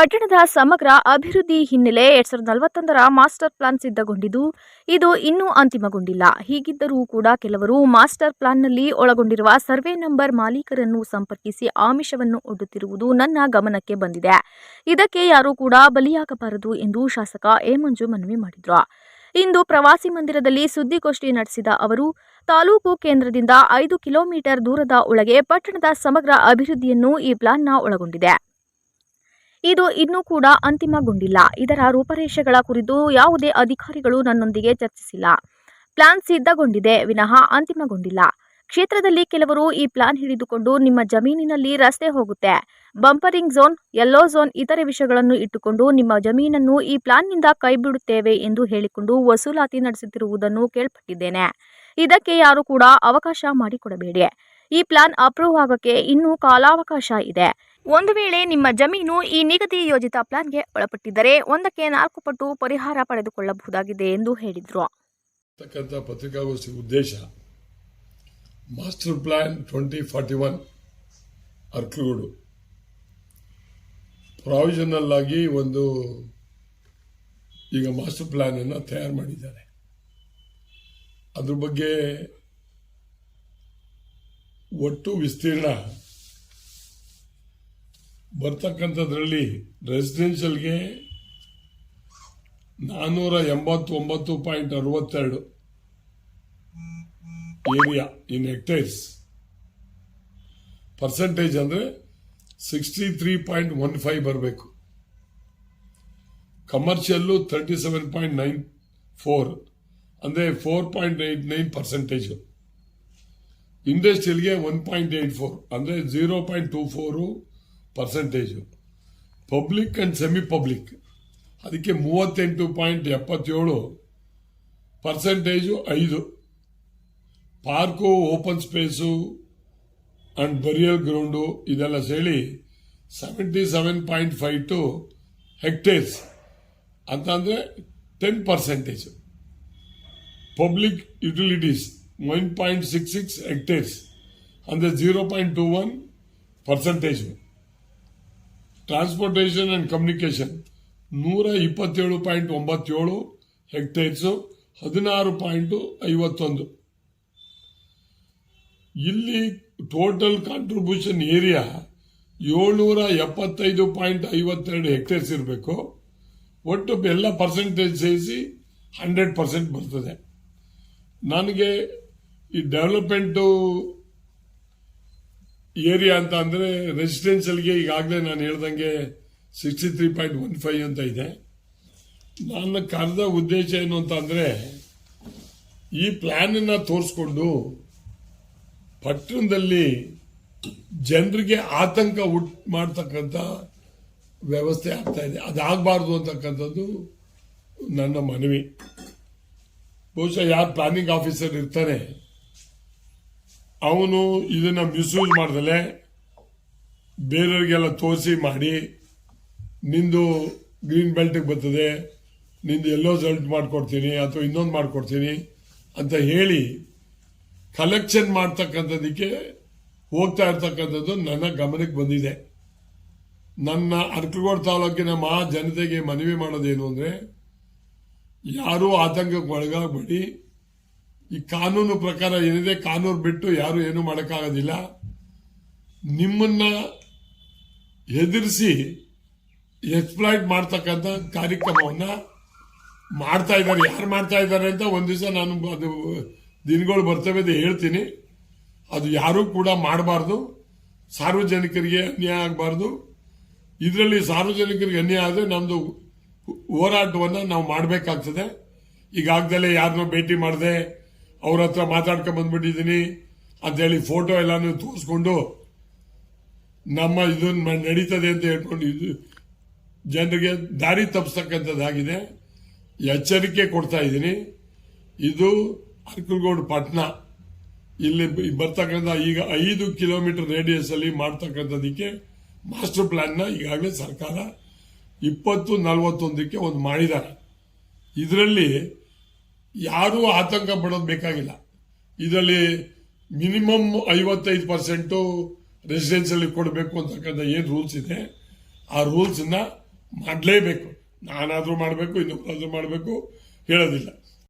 ಪಟ್ಟಣದ ಸಮಗ್ರ ಅಭಿವೃದ್ಧಿ ಹಿನ್ನೆಲೆ ಎರಡ್ ಸಾವಿರದ ನಲವತ್ತೊಂದರ ಮಾಸ್ಟರ್ ಪ್ಲಾನ್ ಸಿದ್ಧಗೊಂಡಿದ್ದು, ಇದು ಇನ್ನೂ ಅಂತಿಮಗೊಂಡಿಲ್ಲ. ಹೀಗಿದ್ದರೂ ಕೂಡ ಕೆಲವರು ಮಾಸ್ಟರ್ ಪ್ಲಾನ್ನಲ್ಲಿ ಒಳಗೊಂಡಿರುವ ಸರ್ವೆ ನಂಬರ್ ಮಾಲೀಕರನ್ನು ಸಂಪರ್ಕಿಸಿ ಆಮಿಷವನ್ನು ಒಡ್ಡುತ್ತಿರುವುದು ನನ್ನ ಗಮನಕ್ಕೆ ಬಂದಿದೆ. ಇದಕ್ಕೆ ಯಾರೂ ಕೂಡ ಬಲಿಯಾಗಬಾರದು ಎಂದು ಶಾಸಕ ಎ ಮಂಜು ಮನವಿ ಮಾಡಿದ್ರು. ಇಂದು ಪ್ರವಾಸಿ ಮಂದಿರದಲ್ಲಿ ಸುದ್ದಿಗೋಷ್ಠಿ ನಡೆಸಿದ ಅವರು, ತಾಲೂಕು ಕೇಂದ್ರದಿಂದ ಐದು ಕಿಲೋಮೀಟರ್ ದೂರದ ಒಳಗೆ ಪಟ್ಟಣದ ಸಮಗ್ರ ಅಭಿವೃದ್ಧಿಯನ್ನು ಈ ಪ್ಲಾನ್ನ ಒಳಗೊಂಡಿದೆ. ಇದು ಇನ್ನೂ ಕೂಡ ಅಂತಿಮಗೊಂಡಿಲ್ಲ. ಇದರ ರೂಪರೇಷೆಗಳ ಕುರಿತು ಯಾವುದೇ ಅಧಿಕಾರಿಗಳು ನನ್ನೊಂದಿಗೆ ಚರ್ಚಿಸಿಲ್ಲ. ಪ್ಲಾನ್ ಸಿದ್ಧಗೊಂಡಿದೆ, ವಿನಃ ಅಂತಿಮಗೊಂಡಿಲ್ಲ. ಕ್ಷೇತ್ರದಲ್ಲಿ ಕೆಲವರು ಈ ಪ್ಲಾನ್ ಹಿಡಿದುಕೊಂಡು ನಿಮ್ಮ ಜಮೀನಿನಲ್ಲಿ ರಸ್ತೆ ಹೋಗುತ್ತೆ. ಬಂಪರಿಂಗ್ ಝೋನ್, ಯೆಲ್ಲೋ ಝೋನ್ ಇತರೆ ವಿಷಯಗಳನ್ನು ಇಟ್ಟುಕೊಂಡು ನಿಮ್ಮ ಜಮೀನನ್ನು ಈ ಪ್ಲಾನ್ನಿಂದ ಕೈಬಿಡುತ್ತೇವೆ ಎಂದು ಹೇಳಿಕೊಂಡು ವಸೂಲಾತಿ ನಡೆಸುತ್ತಿರುವುದನ್ನು ಕೇಳ್ಪಟ್ಟಿದ್ದೇನೆ. ಇದಕ್ಕೆ ಯಾರು ಕೂಡ ಅವಕಾಶ ಮಾಡಿಕೊಡಬೇಡಿ. ಈ ಪ್ಲಾನ್ ಅಪ್ರೂವ್ ಆಗೋಕ್ಕೆ ಇನ್ನೂ ಕಾಲಾವಕಾಶ ಇದೆ. ಒಂದು ವೇಳೆ ನಿಮ್ಮ ಜಮೀನು ಈ ನಿಗದಿ ಯೋಜಿತ ಪ್ಲಾನ್ಗೆ ಒಳಪಟ್ಟಿದ್ದರೆ ಒಂದಕ್ಕೆ ನಾಲ್ಕು ಪಟ್ಟು ಪರಿಹಾರ ಪಡೆದುಕೊಳ್ಳಬಹುದಾಗಿದೆ ಎಂದು ಹೇಳಿದರು. ಪತ್ರಿಕಾಗೋಷ್ಠಿ ಉದ್ದೇಶ, master plan twenty forty one Arkalagudu provisional ಆಗಿ ಒಂದು ಈಗ ಮಾಸ್ಟರ್ ಪ್ಲಾನ್ ಅನ್ನು ತಯಾರು ಮಾಡಿದ್ದಾರೆ. ಅದ್ರ ಬಗ್ಗೆ ಒಟ್ಟು ವಿಸ್ತೀರ್ಣ ಬರ್ತಕ್ಕಂಥದ್ರಲ್ಲಿ ರೆಸಿಡೆನ್ಷಿಯಲ್ಗೆ ನಾನ್ನೂರ ಎಂಬತ್ತೊಂಬತ್ತು ಪಾಯಿಂಟ್ ಅರವತ್ತೆರಡು ಏರಿಯಾ ಇನ್ ಹೆಕ್ಟೇರ್ಸ್ ಪರ್ಸೆಂಟೇಜ್ ಅಂದರೆ sixty three point one five ಬರಬೇಕು. Commercial thirty seven point nine four ಅಂದರೆ four point eight nine percentage ಇಂಡಸ್ಟ್ರಿಯಲ್ಗೆ one point eight four ಅಂದರೆ zero point two four percentage public and semi public ಅದಕ್ಕೆ ಮೂವತ್ತೆಂಟು point ಎಪ್ಪತ್ತೇಳು percentage ಐದು. Park open space and burial ground ಇದೆಲ್ಲ ಸೇರಿ seventy seven point five two hectares ಅಂತಂದ್ರೆ ten percentage public utilities one point six six hectares ಅಂದರೆ zero point two one percentage transportation and communication ನೂರ ಇಪ್ಪತ್ತೇಳು point ಒಂಬತ್ತೇಳು ಹೆಕ್ಟೇರ್ಸು ಹದಿನಾರು point ಐವತ್ತೊಂದು. ಇಲ್ಲಿ total contribution area ಏಳ್ನೂರ ಎಪ್ಪತ್ತೈದು ಪಾಯಿಂಟ್ ಐವತ್ತೆರಡು ಹೆಕ್ಟೇರ್ಸ್ ಇರಬೇಕು. ಒಟ್ಟು ಎಲ್ಲ ಪರ್ಸೆಂಟೇಜ್ ಸೇರಿಸಿ ಹಂಡ್ರೆಡ್ ಪರ್ಸೆಂಟ್ ಬರ್ತದೆ. ನನಗೆ ಈ ಡೆವಲಪ್ಮೆಂಟು ಏರಿಯಾ ಅಂತ ಅಂದರೆ ರೆಸಿಡೆನ್ಷಿಯಲ್ಗೆ ಈಗಾಗಲೇ ನಾನು ಹೇಳ್ದಂಗೆ sixty three point one five ಅಂತ ಇದೆ. ನನ್ನ ಕರೆದ ಉದ್ದೇಶ ಏನು ಅಂತ ಅಂದರೆ, ಈ ಪ್ಲಾನ್ ಅನ್ನ ತೋರಿಸ್ಕೊಂಡು ಪಟ್ಟಣದಲ್ಲಿ ಜನರಿಗೆ ಆತಂಕ ಉಂಟು ಮಾಡ್ತಕ್ಕಂಥ ವ್ಯವಸ್ಥೆ ಆಗ್ತಾ ಇದೆ. ಅದಾಗಬಾರ್ದು ಅಂತಕ್ಕಂಥದ್ದು ನನ್ನ ಮನವಿ. ಬಹುಶಃ ಯಾರು ಪ್ಲಾನಿಂಗ್ ಆಫೀಸರ್ ಇರ್ತಾನೆ ಅವನು ಇದನ್ನ ಮಿಸ್ಯೂಸ್ ಮಾಡ್ದಲೆ ಬೇರೆಯವ್ರಿಗೆಲ್ಲ ತೋರಿಸಿ ಮಾಡಿ, ನಿಂದು ಗ್ರೀನ್ ಬೆಲ್ಟಿಗೆ ಬರ್ತದೆ, ನಿಂದು ಎಲ್ಲೋ ರಿಸಲ್ಟ್ ಮಾಡಿಕೊಡ್ತೀನಿ ಅಥವಾ ಇನ್ನೊಂದು ಮಾಡ್ಕೊಡ್ತೀನಿ ಅಂತ ಹೇಳಿ ಕಲೆಕ್ಷನ್ ಮಾಡ್ತಕ್ಕಂಥದ್ದಕ್ಕೆ ಹೋಗ್ತಾ ಇರ್ತಕ್ಕಂಥದ್ದು ನನ್ನ ಗಮನಕ್ಕೆ ಬಂದಿದೆ. ನನ್ನ ಅರ್ಕಗೋಡ್ ತಾಲೂಕಿನ ಮಹಾ ಜನತೆಗೆ ಮನವಿ ಮಾಡೋದೇನು ಅಂದರೆ, ಯಾರೂ ಆತಂಕಕ್ಕೆ ಒಳಗಾಗಬೇಡಿ. ಈ ಕಾನೂನು ಪ್ರಕಾರ ಏನಿದೆ, ಕಾನೂನು ಬಿಟ್ಟು ಯಾರು ಏನು ಮಾಡೋಕ್ಕಾಗೋದಿಲ್ಲ. ನಿಮ್ಮನ್ನ ಎದುರಿಸಿ ಎಕ್ಸ್ಪ್ಲಾಯ್ಟ್ ಮಾಡ್ತಕ್ಕಂಥ ಕಾರ್ಯಕ್ರಮವನ್ನ ಮಾಡ್ತಾ ಇದ್ದಾರೆ. ಯಾರು ಮಾಡ್ತಾ ಇದ್ದಾರೆ ಅಂತ ಒಂದು ದಿವಸ ನಾನು ಅದು ದಿನಗಳು ಬರ್ತವೆ ಅಂತ ಹೇಳ್ತೀನಿ. ಅದು ಯಾರೂ ಕೂಡ ಮಾಡಬಾರ್ದು. ಸಾರ್ವಜನಿಕರಿಗೆ ಅನ್ಯಾಯ ಆಗಬಾರ್ದು. ಇದರಲ್ಲಿ ಸಾರ್ವಜನಿಕರಿಗೆ ಅನ್ಯಾಯ ಆದರೆ ನಮ್ಮದು ಹೋರಾಟವನ್ನು ನಾವು ಮಾಡಬೇಕಾಗ್ತದೆ. ಈಗಾಗಲೇ ಯಾರನ್ನೂ ಭೇಟಿ ಮಾಡದೆ ಅವ್ರ ಹತ್ರ ಮಾತಾಡ್ಕೊಂಡ್ ಬಂದ್ಬಿಟ್ಟಿದ್ದೀನಿ ಅಂತೇಳಿ ಫೋಟೋ ಎಲ್ಲಾನು ತೋರಿಸ್ಕೊಂಡು ನಮ್ಮ ಇದನ್ನ ನಡೀತದೆ ಅಂತ ಹೇಳ್ಕೊಂಡು ಇದು ಜನರಿಗೆ ದಾರಿ ತಪ್ಪಿಸ್ತಕ್ಕಂಥದ್ದಾಗಿದೆ. ಎಚ್ಚರಿಕೆ ಕೊಡ್ತಾ ಇದ್ದೀನಿ. ಇದು ಅರ್ಕಲ್ಗೋಡ್ ಪಟ್ಟಣ ಇಲ್ಲಿ ಬರ್ತಕ್ಕಂಥ ಈಗ ಐದು ಕಿಲೋಮೀಟರ್ ರೇಡಿಯಸ್ ಅಲ್ಲಿ ಮಾಡ್ತಕ್ಕಂಥದಕ್ಕೆ ಮಾಸ್ಟರ್ ಪ್ಲಾನ್ನ ಈಗಾಗಲೇ ಸರ್ಕಾರ ಇಪ್ಪತ್ತು ನಲವತ್ತೊಂದಕ್ಕೆ ಒಂದು ಮಾಡಿದ್ದಾರೆ. ಇದರಲ್ಲಿ ಯಾರೂ ಆತಂಕ ಪಡೋದು ಬೇಕಾಗಿಲ್ಲ. ಇದರಲ್ಲಿ ಮಿನಿಮಮ್ ಐವತ್ತೈದು ಪರ್ಸೆಂಟು ರೆಸಿಡೆನ್ಸಿಯಲ್ಲಿ ಕೊಡಬೇಕು ಅಂತಕ್ಕಂಥ ಏನು ರೂಲ್ಸ್ ಇದೆ, ಆ ರೂಲ್ಸನ್ನು ಮಾಡಲೇಬೇಕು. ನಾನಾದರೂ ಮಾಡಬೇಕು ಇನ್ನೊಬ್ಬರಾದರೂ ಮಾಡಬೇಕು, ಹೇಳೋದಿಲ್ಲ.